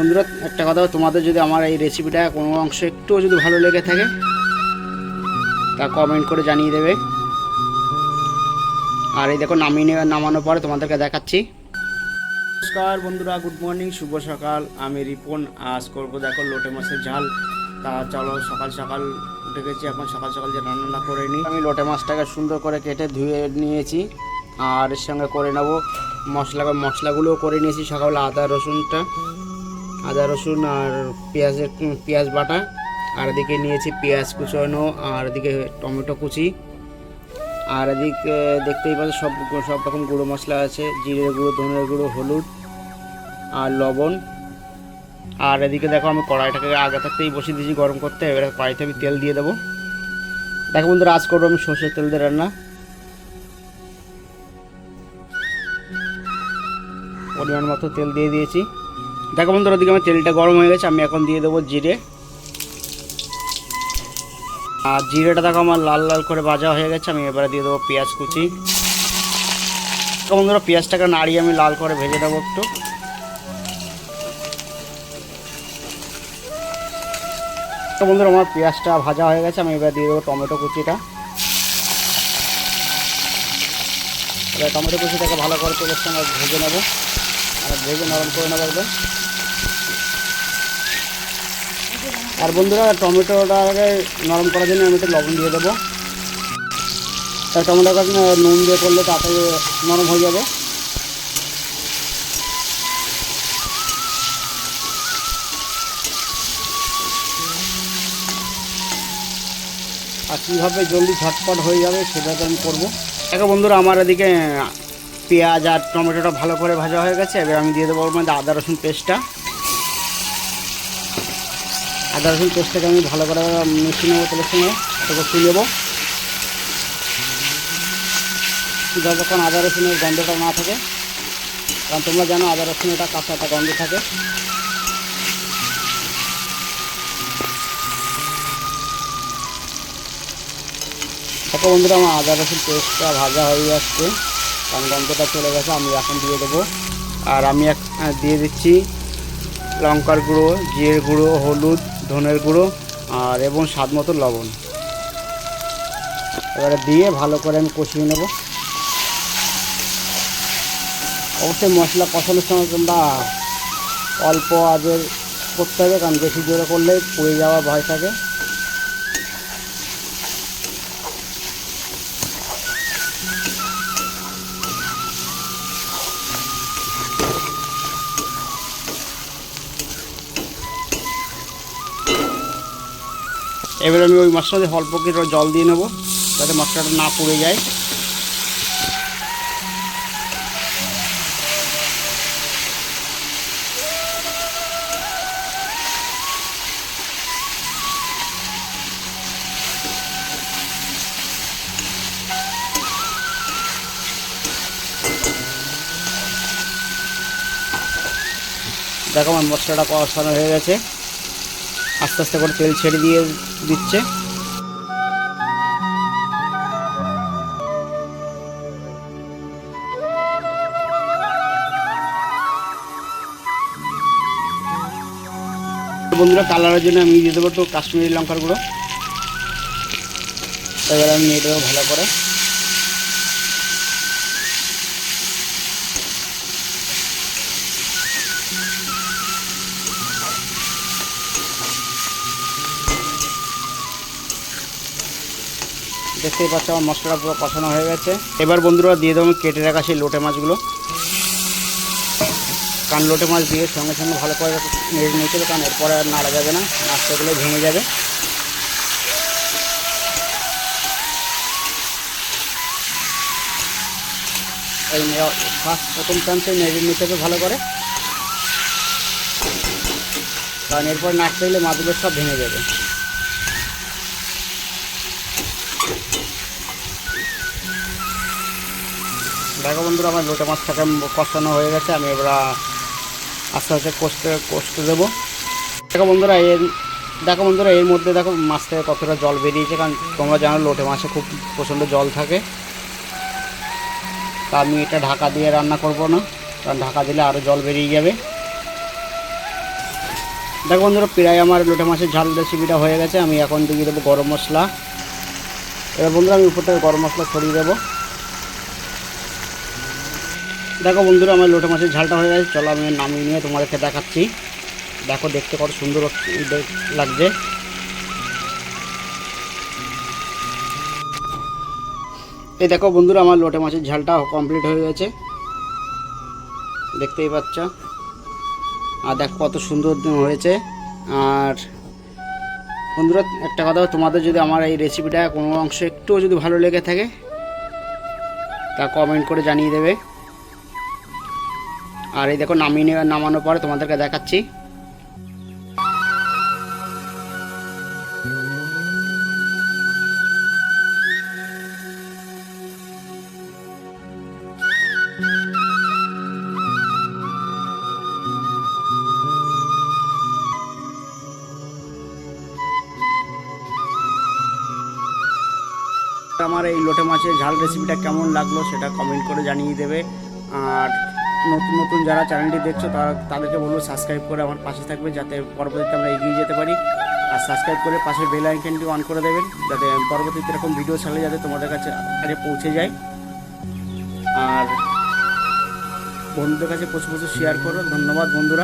বন্ধুরা, একটা কথা তোমাদের যদি আমার এই রেসিপিটা কোনো অংশ একটুও যদি ভালো লেগে থাকে, তা কমেন্ট করে জানিয়ে দেবে। আর এই দেখো, নামিয়ে নামানোর পরে তোমাদেরকে দেখাচ্ছি। নমস্কার বন্ধুরা গুড মর্নিং শুভ সকাল। আমি রিপন, আজ করব দেখো লোটে মাছের ঝাল। তা চলো, সকাল সকাল উঠে গেছি, এখন সকাল সকাল যে রান্নাটা করে নিই। আমি লোটে মাছটাকে সুন্দর করে কেটে ধুয়ে নিয়েছি, আর এর সঙ্গে করে নেব মশলা, মশলাগুলোও করে নিয়েছি, সকালে আদা, রসুনটা। আদা রসুন আর পেঁয়াজের পেঁয়াজ বাটা। আর এদিকে নিয়েছি পেঁয়াজ কুচানো, আর এদিকে টমেটো কুচি। আর এদিকে দেখতেই পাচ্ছি সব সব রকম গুঁড়ো মশলা আছে জিরে গুঁড়ো, ধনের গুঁড়ো, হলুদ আর লবণ। আর এদিকে দেখো আমি কড়াইটাকে আগে থাকতেই বসিয়ে দিয়েছি গরম করতে, এবারে কড়াইতে আমি তেল দিয়ে দেবো। দেখো বন্ধুরা, আজ করব আমি সর্ষের তেল দিয়ে রান্না। পরিমাণ মতো তেল দিয়ে দিয়েছি। দেখো বন্ধুরা, ওদিকে আমার তেলটা গরম হয়ে গেছে, আমি এখন দিয়ে দেবো জিরে। আর জিরেটা দেখো আমার লাল লাল করে ভাজা হয়ে গেছে, আমি এবারে দিয়ে দেবো পেঁয়াজ কুচি। বন্ধুরা, পেঁয়াজটাকে নাড়িয়ে আমি লাল করে ভেজে দেবো একটু। তো বন্ধুরা, আমার পেঁয়াজটা ভাজা হয়ে গেছে, আমি এবার দিয়ে দেবো টমেটো কুচিটা। এবার টমেটো কুচিটাকে ভালো করে তেলের সঙ্গে ভেজে নেব। ভেজে নরম করে নেব একদম। আর বন্ধুরা, টমেটোটা আগে নরম করার জন্য আমি একটু লবণ দিয়ে দেবো। তার টমেটোটাকে নুন দিয়ে করলে তাড়াতাড়ি নরম হয়ে যাবে। আর কীভাবে জলদি ঝটপট হয়ে যাবে সেটাকে আমি করব। দেখো বন্ধুরা, আমার এদিকে পেঁয়াজ আর টমেটোটা ভালো করে ভাজা হয়ে গেছে, এবার আমি দিয়ে দেবো ওর মধ্যে আদা রসুন পেস্টটা। আদা রসুন পেস্টটাকে আমি ভালো করে মিশিয়ে নেব তেলের সঙ্গে এটাকে শুয়ে নেব। যতক্ষণ আদা রসুনের গন্ধটা না থাকে, কারণ তোমরা জানো আদা রসুন এটা কাঁচা একটা গন্ধ থাকে। দেখো বন্ধুরা, আমার আদা রসুন পেস্টটা ভাজা হয়ে যাচ্ছে কারণ গন্ধটা চলে গেছে, আমি এখন দিয়ে দেবো। আর আমি এক দিয়ে দিচ্ছি লঙ্কার গুঁড়ো, জিরের গুঁড়ো, হলুদ, ধনের গুঁড়ো, আর এবং স্বাদ মতো লবণ। এবারে দিয়ে ভালো করে আমি কষিয়ে নেব। অবশ্যই মশলা কষানোর সময় তোমরা অল্প আজের করতে হবে, কারণ বেশি জোরে করলে পুড়ে যাওয়ার ভয় থাকে। এবার আমি ওই দিয়ে অল্প কিছু জল দিয়ে নেব, যাতে মাছটা না পুড়ে যায়। দেখো আমার মশলাটা কষানো হয়ে গেছে। আস্তে আস্তে করে তেল ছেড়ে দিয়ে দিচ্ছে। বন্ধুরা, কালারের জন্য আমি দিয়ে দেবো একটু কাশ্মীরি লঙ্কার গুঁড়ো। এবার আমি নিয়ে দেবো ভালো করে। দেখতেই পাচ্ছ আমার মশলাটা পুরো কষানো হয়ে গেছে। এবার বন্ধুরা দিয়ে দেবো কেটে রাখা সেই লোটে মাছগুলো। কারণ লোটে মাছ দিয়ে সঙ্গে সঙ্গে ভালো করে নেড়ে হবে, কারণ এরপরে আর নাড়া যাবে না মাছটাগুলো ভেঙে যাবে। এই ফার্স্ট, প্রথম চান্সে নেড়ে নিতে হবে ভালো করে। কারণ এরপর নাড়তে গেলে মাছগুলো সব ভেঙে যাবে। দেখো বন্ধুরা, আমার লোটে মাছটাকে কষানো হয়ে গেছে, আমি এবার আস্তে আস্তে কষতে কষতে দেবো। দেখো বন্ধুরা, এর, দেখো বন্ধুরা, এর মধ্যে দেখো মাছ থেকে কতটা জল বেরিয়েছে, কারণ তোমরা জানো লোটে মাছে খুব প্রচণ্ড জল থাকে। তা আমি এটা ঢাকা দিয়ে রান্না করব না, কারণ ঢাকা দিলে আরও জল বেরিয়ে যাবে। দেখো বন্ধুরা, প্রায় আমার লোটে মাছের ঝাল রেসিপিটা হয়ে গেছে, আমি এখন দিয়ে দেবো গরম মশলা। এবার বন্ধুরা, আমি উপর থেকে গরম মশলা ছড়িয়ে দেবো। দেখো বন্ধুরা, আমার লোটে মাছের ঝালটা হয়ে গেছে। চলো আমি নামিয়ে নিয়ে তোমাদেরকে দেখাচ্ছি। দেখো, দেখতে কত সুন্দর লাগছে। এই দেখো বন্ধুরা, আমার লোটে মাছের ঝালটা কমপ্লিট হয়ে গেছে। দেখতেই পাচ্ছ। আর দেখো কত সুন্দর হয়েছে। আর বন্ধুরা, একটা কথা, তোমাদের যদি আমার এই রেসিপিটা কোনো অংশ একটুও যদি ভালো লেগে থাকে, তা কমেন্ট করে জানিয়ে দেবে। আর এই দেখো নামিয়ে নেওয়া নামানোর পরে তোমাদেরকে দেখাচ্ছি। আমার এই লোটে মাছের ঝাল রেসিপিটা কেমন লাগল সেটা কমেন্ট করে জানিয়ে দেবে। আর নতুন নতুন যারা চ্যানেলটি দেখছ, তারা, তাদেরকে বলব সাবস্ক্রাইব করে আমার পাশে থাকবে, যাতে পরবর্তীতে আমরা এগিয়ে যেতে পারি। আর সাবস্ক্রাইব করে পাশের বেল আইকনটি অন করে দেবেন, যাতে পরবর্তীতে এরকম ভিডিও ছাড়লে যাতে তোমাদের কাছে আগে পৌঁছে যায়। আর বন্ধুদের কাছে প্রচুর প্রচুর শেয়ার করো। ধন্যবাদ বন্ধুরা।